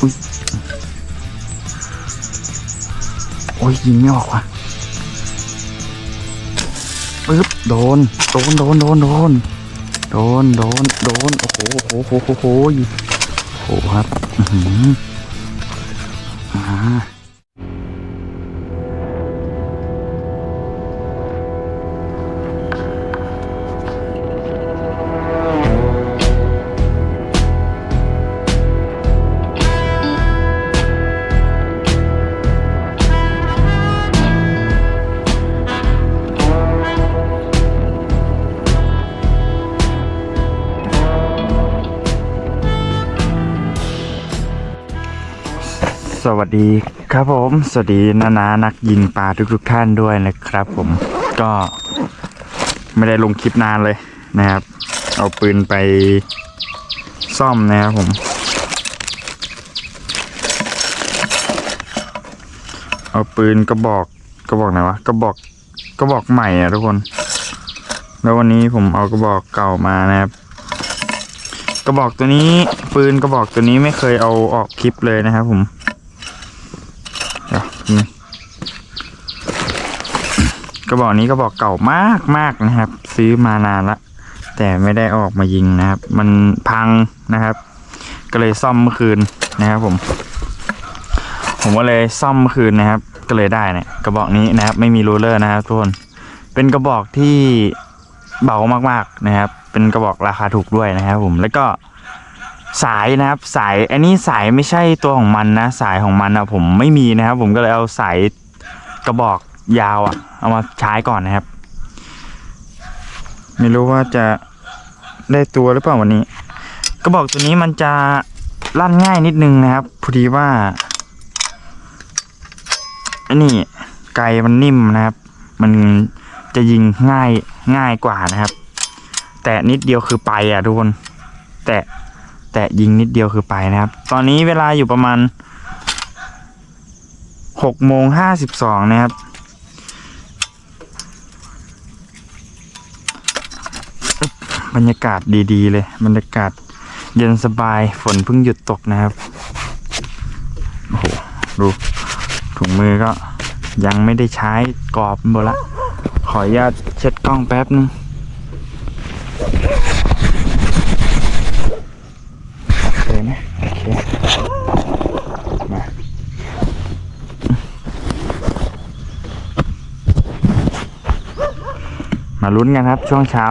อุ้ยโอ้ยยิงไม่ออกว่ะปึ๊บโดน โดน โดน โดน โดน โดน โดน โดน โอ้โห โอ้โห โอ้โห โอ้โหโอ้โหครับ อือหืออ่า สวัสดีครับผม สวัสดีนานานักยิงปลาทุกๆท่านด้วยนะครับผมก็ไม่ได้ลงคลิปนานเลยนะครับ เอาปืนไปซ่อมนะครับผม เอาปืนกระบอกกระบอกไหนวะกระบอกกระบอกใหม่อะทุกคน แล้ววันนี้ผมเอากระบอกเก่ามานะครับกระบอกตัวนี้ปืนกระบอกตัวนี้ไม่เคยเอาออกคลิปเลยนะครับผม นี่กระบอกนี้กระบอกเก่ามากมากนะครับ ซื้อมานานละแต่ไม่ได้อออกมายิงนะครับ มันพังนะครับ ก็เลยซ่อมเมื่อคืนนะครับ ผม ผมก็เลยซ่อมเมื่อคืนนะครับ ก็เลยได้เนี่ยกระบอกนี้นะครับ ไม่มีรูเลอร์นะครับทุกคนเป็นกระบอกที่เบามากๆนะครับ เป็นกระบอกราคาถูกด้วยนะครับ ผมแล้วก็ สายนะครับสายอันนี้สายไม่ใช่ตัวของมันนะ สายของมันนะผมไม่มีนะครับ ผมก็เลยเอาสายกระบอกยาวอะเอามาใช้ก่อนนะครับ ไม่รู้ว่าจะได้ตัวหรือเปล่าวันนี้ กระบอกตัวนี้มันจะลั่นง่ายนิดนึงนะครับพอดีว่าอันนี้ไกมันนิ่มนะครับ มันจะยิงง่ายง่ายกว่านะครับ แต่นิดเดียวคือไปอะทุกคนแต่ แตะยิงนิดเดียวคือไปนะครับ ตอนนี้เวลาอยู่ประมาณหกโมงห้าสิบสองนะครับ บรรยากาศดีๆเลย บรรยากาศเย็นสบายฝนเพิ่งหยุดตกนะครับ โอ้โห ดูถุงมือก็ยังไม่ได้ใช้กรอบหมดละ ขออนุญาตเช็ดกล้องแป๊บนึง โอเคนะโอเค มา มาลุ้นกันครับ ช่วงเช้า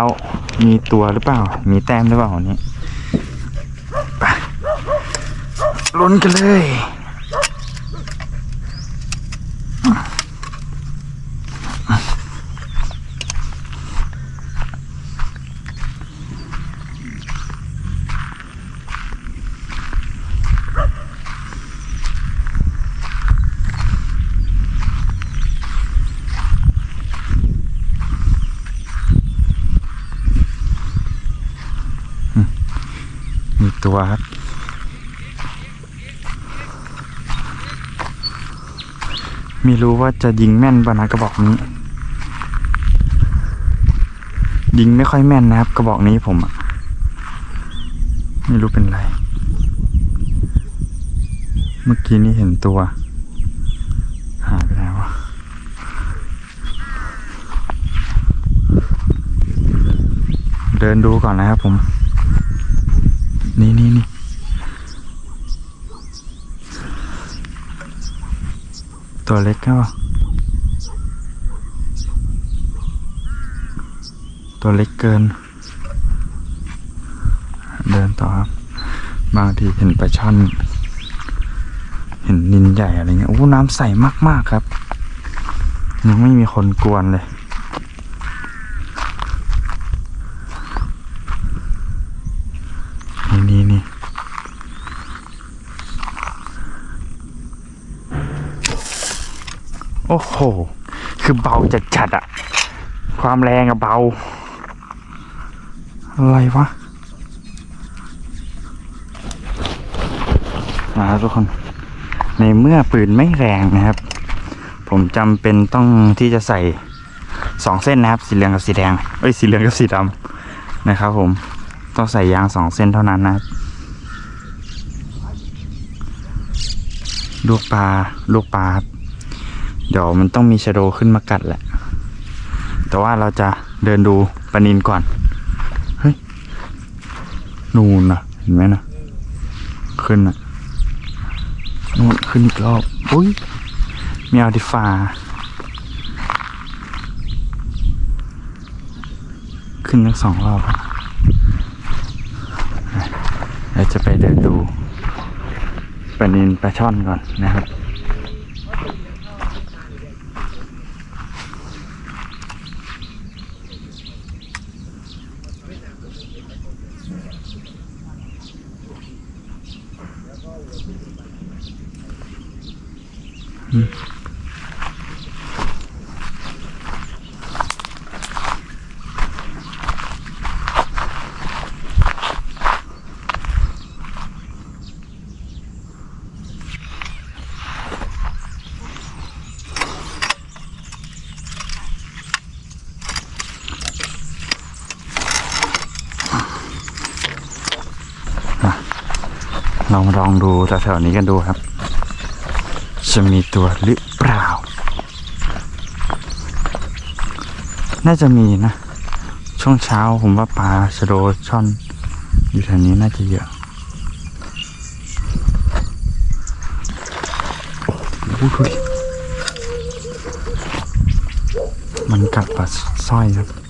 มีตัวหรือเปล่า มีแต้มหรือเปล่าวันนี้ไปลุ้นกันเลย มี ตัวครับไม่รู้ว่าจะยิงแม่นป่ะนะกระบอกนี้ ยิงไม่ค่อยแม่นนะครับ กระบอกนี้ผมอะไม่รู้เป็นไร เมื่อกี้นี้เห็นตัวหายไปไหนวะเดินดูก่อนนะครับผม นี่นี่นี่ตัวเล็กครับตัวเล็กเกิน เดินต่อครับบางทีเห็นปลาช่อนเห็นนินใหญ่อะไรเงี้ยโอ้น้ำใสมากๆครับ ยังไม่มีคนกวนเลย นี่นี่นี่ โอ้โห คือเบาจัดจัดอะความแรงอะเบา อะไรวะนะครับทุกคน ในเมื่อปืนไม่แรงนะครับ ผมจำเป็นต้องที่จะใส่สองเส้นนะครับ สีเหลืองกับสีแดงเอ้ยสีเหลืองกับสีดำนะครับ ผมต้องใส่ยางสองเส้นเท่านั้นนะครับลูกปลาลูกปลาครับ เดี๋ยวมันต้องมีชะโดขึ้นมากัดแหละ แต่ว่าเราจะเดินดูปนินก่อน เฮ้ย นูนนะเห็นไหมนะ ขึ้นนะนูนขึ้นอีกรอบ อุ้ยมีอัลติฟา ขึ้นทั้งสองรอบเราจะไปเดินดูปนินปลาช่อนก่อนนะครับ เรามาลองดูแถวๆนี้กันดูครับ จะมีตัวหรือเปล่า น่าจะมีนะ ช่วงเช้าผมว่าปลาชโดช่อน อยู่แถวนี้น่าจะเยอะโอ้โหดูดิมันกัดปลาสร้อยครับ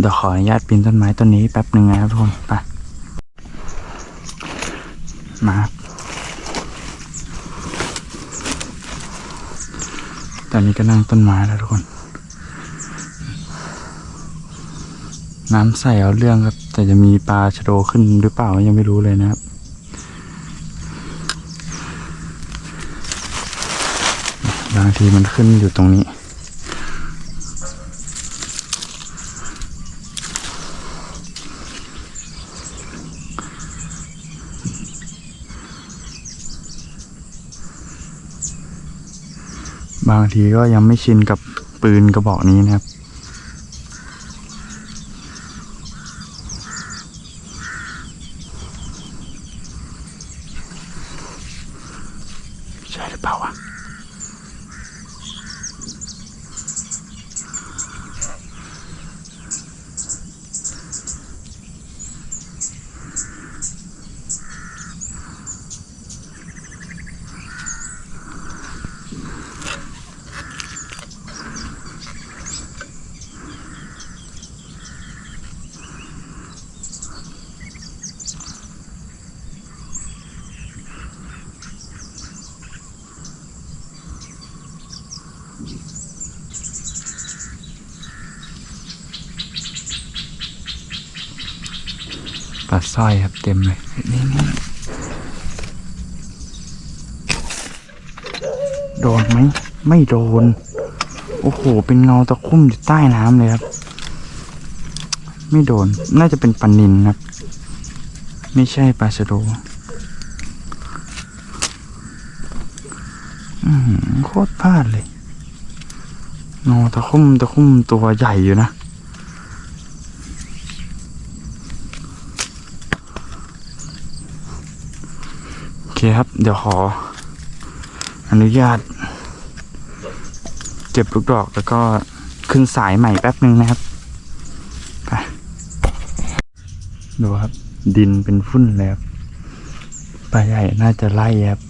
เดี๋ยวขออนุญาตปีนต้นไม้ต้นนี้แป๊บหนึ่งนะครับทุกคน ไป มาตอนนี้ก็นั่งต้นไม้แล้วทุกคน น้ำใสเอาเรื่องครับ แต่จะมีปลาชะโดขึ้นหรือเปล่ายังไม่รู้เลยนะครับบางทีมันขึ้นอยู่ตรงนี้ บางทีก็ยังไม่ชินกับปืนกระบอกนี้นะครับ ปลาสร้อยครับเต็มเลยนี่นี่โดนไหมไม่โดน โอ้โห เป็นเงาตะคุ่มอยู่ใต้น้ำเลยครับ ไม่โดนน่าจะเป็นปลานินครับ ไม่ใช่ปลาชะโดอือหือโคตรพลาดเลยเงาตะคุ่มตะคุ่มตัวใหญ่อยู่นะ โอเคครับ เดี๋ยวขอ อนุญาตเก็บลูกดอกแล้วก็ขึ้นสายใหม่แป๊บหนึ่งนะครับไปดูครับ ดินเป็นฝุ่นเลยครับปลาใหญ่น่าจะไล่ครับ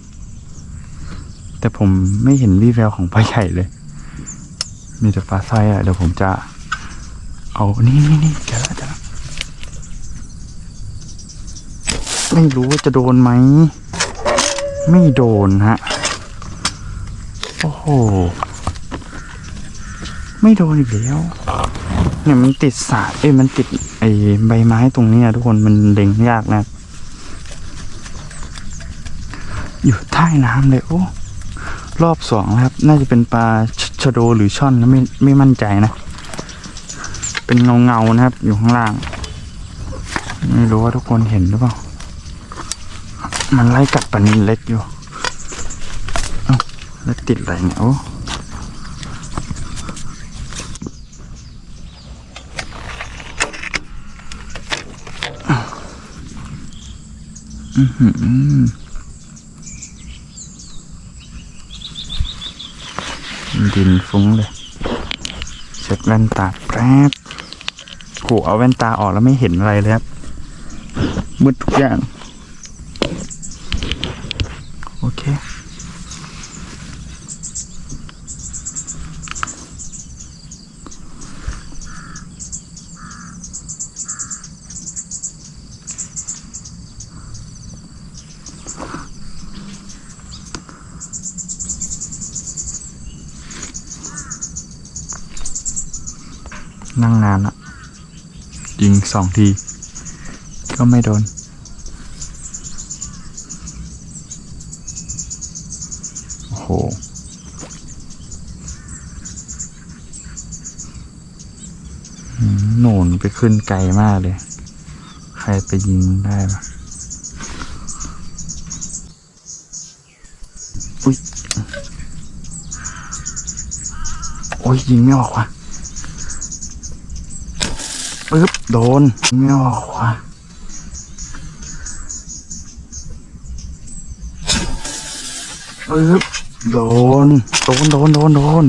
แต่ผมไม่เห็นวี่แววของปลาใหญ่เลย มีแต่ปลาสร้อยอะเดี๋ยวผมจะ เอานี่นี่นี่เจอแล้วเจอแล้วไม่รู้ว่าจะโดนไหม ไม่โดนฮะ โอ้โห ไม่โดนอีกแล้วเนี่ยมันติดสาเอ้ยมันติดไอ้ใบไม้ตรงนี้ทุกคนมันเล็งยากนะ อยู่ใต้น้ำเลยโอ้รอบสองแล้วครับ น่าจะเป็นปลาชชะโดหรือช่อนนะไม่ไม่มั่นใจนะ เป็นเงาเงานะครับ อยู่ข้างล่าง ไม่รู้ว่าทุกคนเห็นหรือเปล่า มันไล่กัดปลานินเล็กอยู่เอาแล้วติดอะไรเนี่ยโอ้อื้อหือดินฟุ้งเลยเช็ดแว่นตาแป๊บโหเอาแว่นตาออกแล้วไม่เห็นอะไรเลยครับมืดทุกอย่าง นั่งนานละยิงสองที ก็ไม่โดน โอ้โห หนนไปขึ้นไกลมากเลย ใครไปยิงได้ปะอุ้ย โอ้ยยิงไม่ออกว่ะ ปึ๊บ โดนงออกว่ะปึ๊บโดน โดน โดน โดน โดน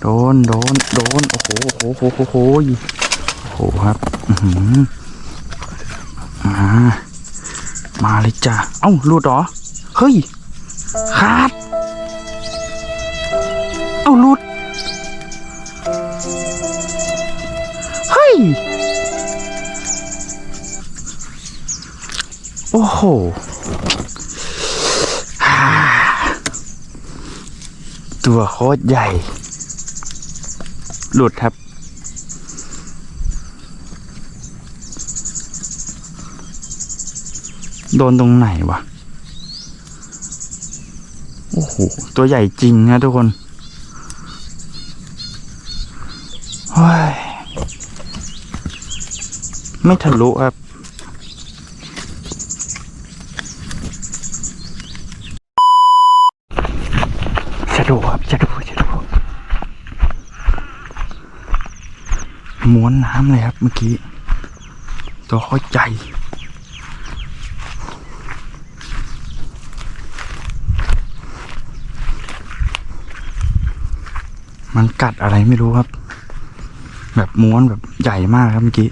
โดน โดน โดน โอ้โห โอ้โห โอ้โห โอ้โหโอ้โหครับอือหือมามาเลยจ้ะ เอ้าหลุดเหรอ เฮ้ย ขาด เอ้าหลุด เฮ้ย ตัวโคตรใหญ่ หลุดครับ โดนตรงไหนวะ โอ้โห ตัวใหญ่จริงนะทุกคนไม่ทะลุครับ ดูครับจะดูจะดูม้วนน้ำเลยครับเมื่อกี้ ตัวเขาใหญ่มันกัดอะไรไม่รู้ครับ แบบม้วนแบบใหญ่มากครับเมื่อกี้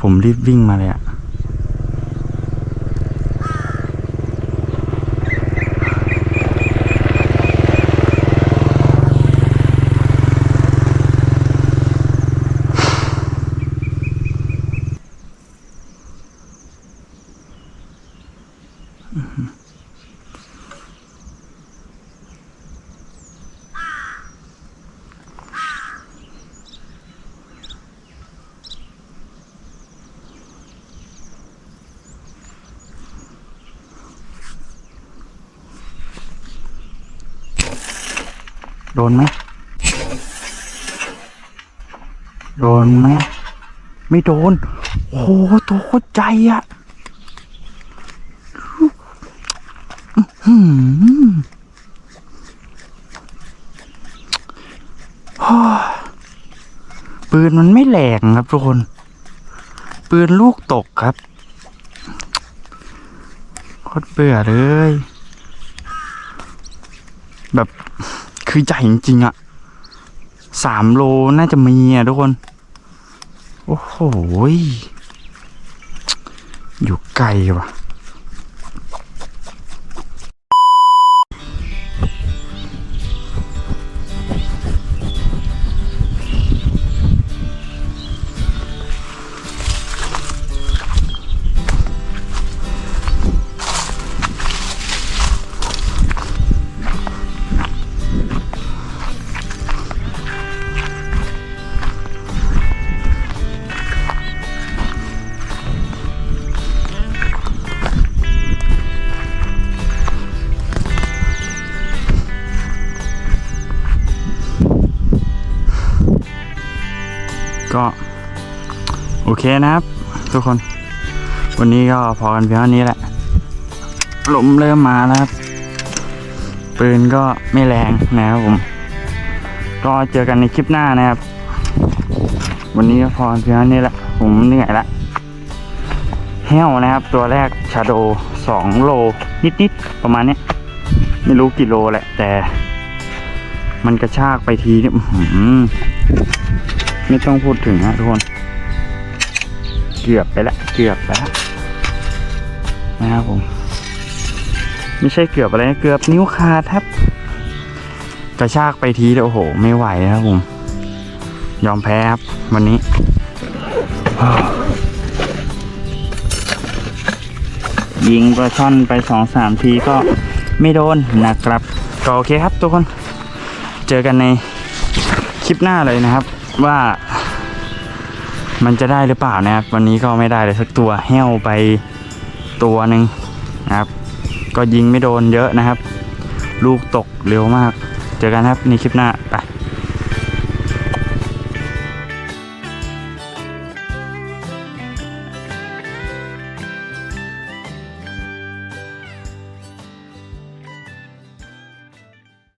ผมรีบวิ่งมาเลยอะ โดนไหมโดนไหมไม่โดน โอ้โหตัวโคตรใจอะปืนมันไม่แหลกครับทุกคน ปืนลูกตกครับโคตรเบื่อเลย แบบ คือใหญ่จริงๆอะสามโลน่าจะมีอะทุกคน โอ้โห อยู่ไกลว่ะ โอเคนะครับ ทุกคน วันนี้ก็พอกันเพียงเท่านี้แหละลมเริ่มมาแล้วครับ ปืนก็ไม่แรงนะครับผม ก็เจอกันในคลิปหน้านะครับ วันนี้ก็พอกันเพียงเท่านี้แหละ ผมเหนื่อยละแห้วนะครับ ตัวแรกชาโดสองโล นิดๆ ประมาณนี้ไม่รู้กี่โลแหละ แต่ มันกระชากไปทีเนี่ยไม่ต้องพูดถึงนะทุกคน เกือบไปแล้วเกือบไปแล้วนะครับผม ไม่ใช่เกือบอะไรนะเกือบนิ้วขาดครับ กระชากไปทีเดียวโอ้โห ไม่ไหวนะครับผม ยอมแพ้ครับ วันนี้ยิงปลาช่อนไปสองสามทีก็ไม่โดนนะครับ ก็โอเคครับทุกคน เจอกันในคลิปหน้าเลยนะครับ ว่า มันจะได้หรือเปล่านะครับ วันนี้ก็ไม่ได้เลยสักตัวแห้วไปตัวหนึ่งนะครับ ก็ยิงไม่โดนเยอะนะครับ ลูกตกเร็วมาก เจอกันครับในคลิปหน้าไป